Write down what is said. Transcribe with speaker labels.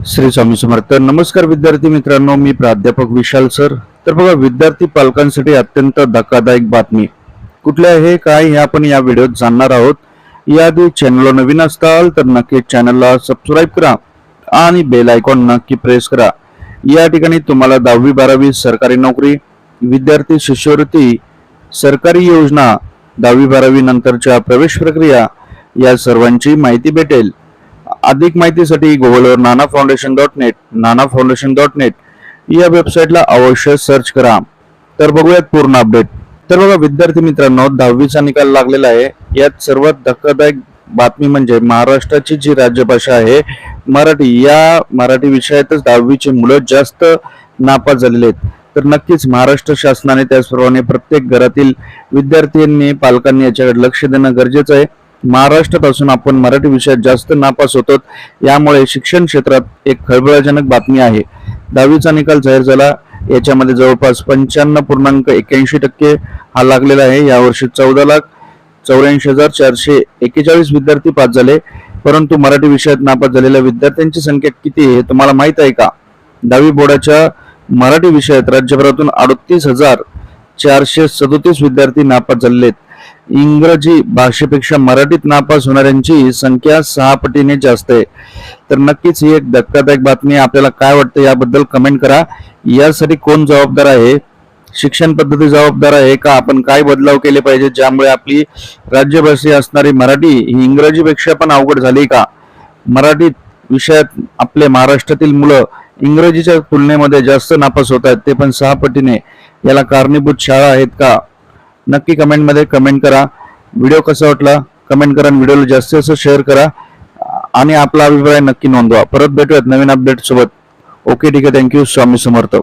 Speaker 1: श्री स्वामी समर्थ. नमस्कार विद्यार्थी मित्रांनो मी प्राध्यापक विशाल सर. तर बघा विद्यार्थी पालकांसाठी अत्यंत धक्कादायक बातमी. कुठल्या आहे काय हे आपण या व्हिडिओत जाणणार आहोत. याआधी चॅनलला नवीन असताल तर नक्की चॅनलला सबस्क्राईब करा आणि बेल आयकॉन नक्की प्रेस करा. या ठिकाणी तुम्हाला दहावी बारावी सरकारी नोकरी विद्यार्थी शिष्यवृत्ती सरकारी योजना दहावी बारावी नंतरच्या प्रवेश प्रक्रिया या सर्वांची माहिती भेटेल. अधिक माहितीसाठी गुगलवर Nana foundation dot net Nana foundation dot net या वेबसाईटला अवश्य सर्च करा. तर बघूयात पूर्ण अपडेट तर बघा विद्यार्थी मित्रांनो दहावीचा निकाल लागलेला आहे. यात सर्वात धक्कादायक बातमी म्हणजे महाराष्ट्राची जी राज्यभाषा आहे मराठी. या मराठी विषयातच दहावीची मुलं जास्त नापास झालेले आहेत. तर नक्कीच महाराष्ट्र शासनाने त्याचप्रमाणे प्रत्येक घरातील विद्यार्थ्यांनी पालकांनी याच्याकडे लक्ष देणं गरजेचं आहे. महाराष्ट्रात असून आपण मराठी विषयात जास्त नापास होतो यामुळे शिक्षण क्षेत्रात एक खळबळजनक बातमी आहे. दहावीचा निकाल जाहीर झाला. याच्यामध्ये जवळपास पंच्याण्णव पूर्णांक एक्याऐंशी टक्के हा लागलेला आहे. यावर्षी चौदा लाख चौऱ्याऐंशी हजार चारशे एक्केचाळीस विद्यार्थी पास झाले. परंतु मराठी विषयात नापास झालेल्या विद्यार्थ्यांची संख्या किती आहे हे तुम्हाला माहीत आहे का? दहावी बोर्डाच्या मराठी विषयात राज्यभरातून अडतीस हजार चारशे सदोतीस विद्यार्थी नापास झालेले आहेत इंग्रजी भाषेपेक्षा मराठीत नापास होणाऱ्यांची संख्या सहा पटीने जास्त आहे. तर नक्कीच ही एक धक्कादायक बातमी आपल्याला काय वाटतं याबद्दल कमेंट करा. यासाठी कोण जबाबदार आहे? शिक्षण पद्धती जबाबदार आहे का? आपण काय बदलाव केले पाहिजे? ज्यामुळे आपली राज्यभाषी असणारी मराठी ही इंग्रजीपेक्षा पण अवघड झाली का? मराठीत विषयात आपले महाराष्ट्रातील मुलं इंग्रजीच्या तुलनेमध्ये जास्त नापास होत आहेत ते पण सहा पटीने. याला कारणीभूत शाळा आहेत का? नक्की कमेंटमध्ये कमेंट करा. व्हिडिओ कसा वाटला? कमेंट करा आणि व्हिडिओला जास्तीत जास्त शेअर करा. आणि आपला अभिप्राय नक्की नोंदवा. परत भेटूयात नवीन अपडेट सोबत ओके ठीक आहे. Thank you Swami Samarth.